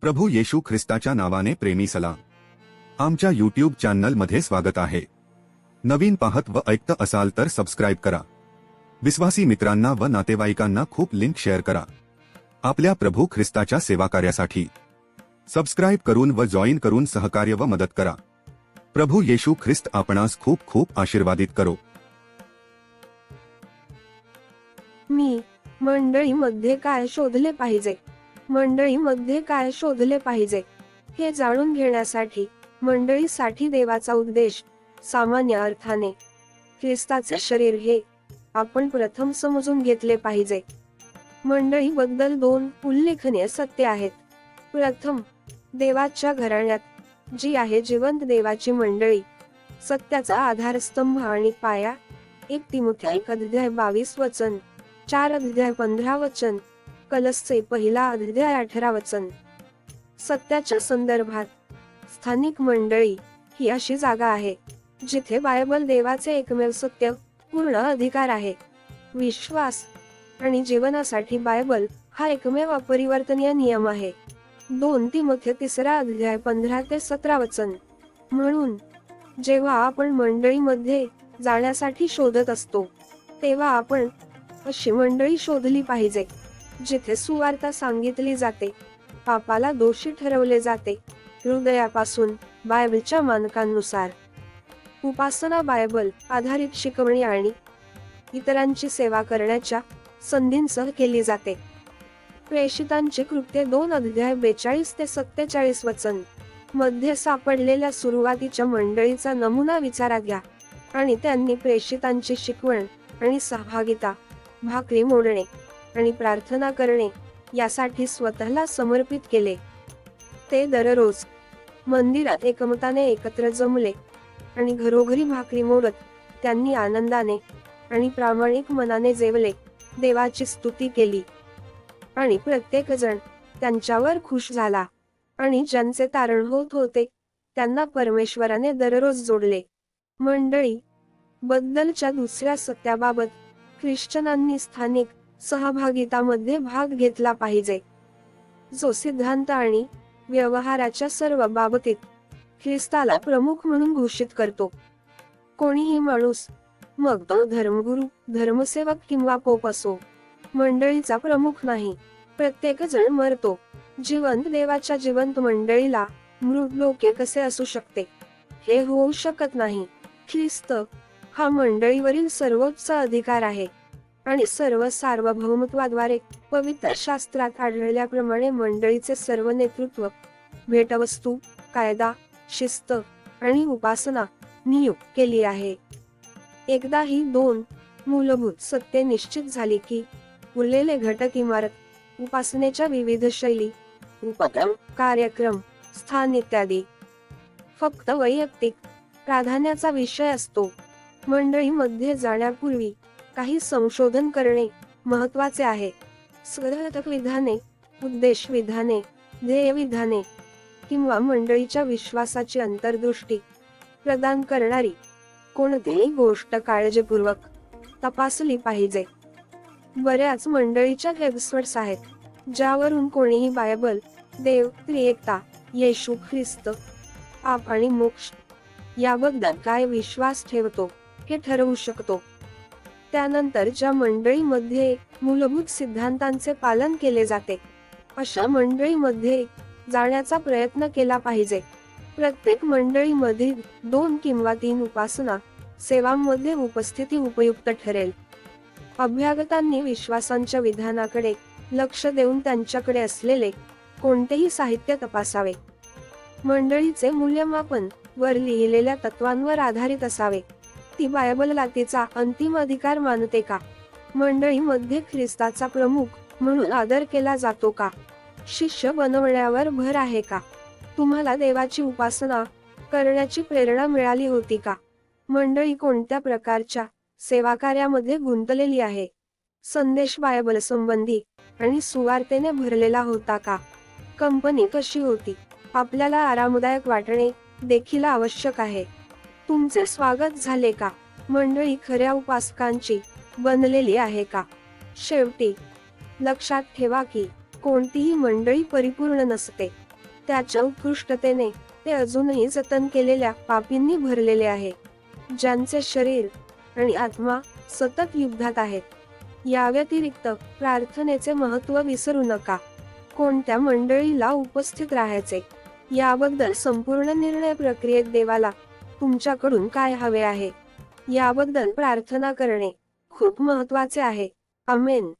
प्रभू येशू ख्रिस्ताच्या नावाने प्रेमी सला. आमच्या यूट्यूब चॅनलमध्ये स्वागत आहे. नवीन पाहत व ऐकत असाल तर सबस्क्राईब करा. विश्वासी मित्रांना व नातेवाईकांना खूप लिंक शेअर करा. आपल्या प्रभू ख्रिस्ताच्या सेवा कार्यासाठी सबस्क्राईब करून व जॉईन करून सहकार्य व मदत करा. प्रभू येशू ख्रिस्त आपणास खूप खूप आशीर्वादित करो. मी मंडळीमध्ये काय शोधले पाहिजे? मंडळीमध्ये काय शोधले पाहिजे? हे जाणून घेण्यासाठी मंडळीसाठी देवाचा उद्देश सामान्य अर्थाने ख्रिस्ताचे शरीर हे आपण प्रथम समजून घेतले पाहिजे. मंडळीबद्दल दोन उल्लेखनीय सत्य आहेत. प्रथम देवाच्या घराण्यात जी आहे जिवंत देवाची मंडळी सत्याचा आधारस्तंभ आणि पाया एक तिमुथ्या एक अध्याय बावीस वचन चार अध्याय पंधरा वचन कलसचे पहिला अध्याय अठरा वचन. सत्याच्या संदर्भात स्थानिक मंडळी ही अशी जागा आहे जिथे बायबल देवाचे एकमेव सत्य पूर्ण अधिकार आहे. विश्वास आणि जीवनासाठी बायबल हा एकमेव अपरिवर्तनीय नियम आहे. दोन तिमध्ये तिसरा अध्याय पंधरा ते सतरा वचन. म्हणून जेव्हा आपण मंडळीमध्ये जाण्यासाठी शोधत असतो तेव्हा आपण अशी मंडळी शोधली पाहिजे. जिथे सुवार्ता सांगितली जाते पापाला दोषी ठरवले जाते हृदयापासून बायबलच्या मानकांनुसार. उपासना बायबल आधारित शिकवणी आणि इतरांची सेवा करण्याच्या संधींसह केली जाते. प्रेषितांचे कृत्य दोन अध्याय बेचाळीस ते सत्तेचाळीस वचन. मध्ये सापडलेल्या सुरुवातीच्या मंडळीचा नमुना विचारात घ्या आणि त्यांनी प्रेषितांची शिकवण आणि सहभागिता भाकरी मोडणे. आणि प्रार्थना करणे यासाठी स्वतःला समर्पित केले. ते दररोज मंदिरात एकमताने एकत्र जमले आणि घरोघरी भाकरी मोडत त्यांनी आनंदाने आणि प्रामाणिक मनाने जेवले देवाची स्तुती केली. आणि प्रत्येक जण त्यांच्यावर खुश झाला आणि ज्यांचे तारण होत होते त्यांना परमेश्वराने दररोज जोडले. मंडळी बद्दलच्या दुसऱ्या सत्याबाबत ख्रिश्चनांनी स्थानिक सहभागितामध्ये भाग घेतला पाहिजे. जो सिद्धांत आणि व्यवहाराच्या सर्व बाबतीत ख्रिस्ताला प्रमुख म्हणून घोषित करतो. कोणीही माणूस मग तो धर्मगुरु धर्मसेवक किंवा पोप असो मंडळीचा प्रमुख नाही. प्रत्येक जण मरतो. जिवंत देवाच्या जिवंत मंडळीला मृत लोके कसे असू शकते? हे होऊ शकत नाही. ख्रिस्त हा मंडळीवरील सर्वोच्च अधिकार आहे. आणि सर्व सार्वभौमत्वाद्वारे पवित्र शास्त्रात आढळल्याप्रमाणे मंडळीचे सर्व नेतृत्व भेटवस्तू कायदा शिस्त आणि उपासना नियुक्त केली आहे. एकदा ही दोन मूलभूत सत्य निश्चित झाली की उरलेले घटक इमारत उपासनेच्या विविध शैली उपक्रम कार्यक्रम स्थान इत्यादी. फक्त वैयक्तिक प्राधान्याचा विषय असतो. मंडळीमध्ये जाण्यापूर्वी काही संशोधन करणे महत्त्वाचे आहे. स्वधक विधाने उद्देश विधाने ध्येय विधाने किंवा मंडळीच्या विश्वासाची अंतर्दृष्टी प्रदान करणारी कोणतीही गोष्ट काळजीपूर्वक तपासली पाहिजे. बऱ्याच मंडळीच्या वेबसाईट्स आहेत ज्यावरून कोणीही बायबल देव त्रिएकता येशू ख्रिस्त पाप आणि मोक्ष याबद्दल काय विश्वास ठेवतो हे ठरवू शकतो. त्यानंतर ज्या मंडळीमध्ये मूलभूत सिद्धांतांचे पालन केले जाते अशा मंडळीमध्ये जाण्याचा प्रयत्न केला पाहिजे. प्रत्येक मंडळीमध्ये दोन किंवा तीन उपासना सेवांमध्ये उपस्थिती उपयुक्त ठरेल. अभ्यागतांनी विश्वासांच्या विधानाकडे लक्ष देऊन त्यांच्याकडे असलेले कोणतेही साहित्य तपासावे. मंडळीचे मूल्यमापन वर लिहिलेल्या तत्वांवर आधारित असावे. ती बायबलला तिचा अंतिम अधिकार मानते का? मंडळीमध्ये ख्रिस्ताचा प्रमुख म्हणून आदर केला जातो का? शिष्य बनवण्यावर भर आहे का? तुम्हाला देवाची उपासना करण्याची प्रेरणा मिळाली होती का? मंडळी कोणत्या प्रकारच्या सेवा कार्यामध्ये गुंतलेली आहे? संदेश बायबल संबंधी आणि सुवार्तेने भरलेला होता का? कंपनी कशी होती? आपल्याला आरामदायक वाटणे देखील आवश्यक आहे. तुमचे स्वागत झाले का? मंडळी खऱ्या उपासकांची बनलेली आहे का? शेवटी लक्षात ठेवा की कोणतीही मंडळी परिपूर्ण नसते. त्याच्या उत्कृष्टतेने ते अजूनही जतन केलेल्या पापींनी भरलेले आहे. ज्यांचे शरीर आणि आत्मा सतत युद्धात आहेत. या व्यतिरिक्त प्रार्थनेचे महत्त्व विसरू नका. कोणत्या मंडळीला उपस्थित राहायचे? याबद्दल संपूर्ण निर्णय प्रक्रियेत देवाला तुमच्याकडून काय हवे आहे? याबद्दल प्रार्थना करणे खूप महत्त्वाचे आहे. अमेन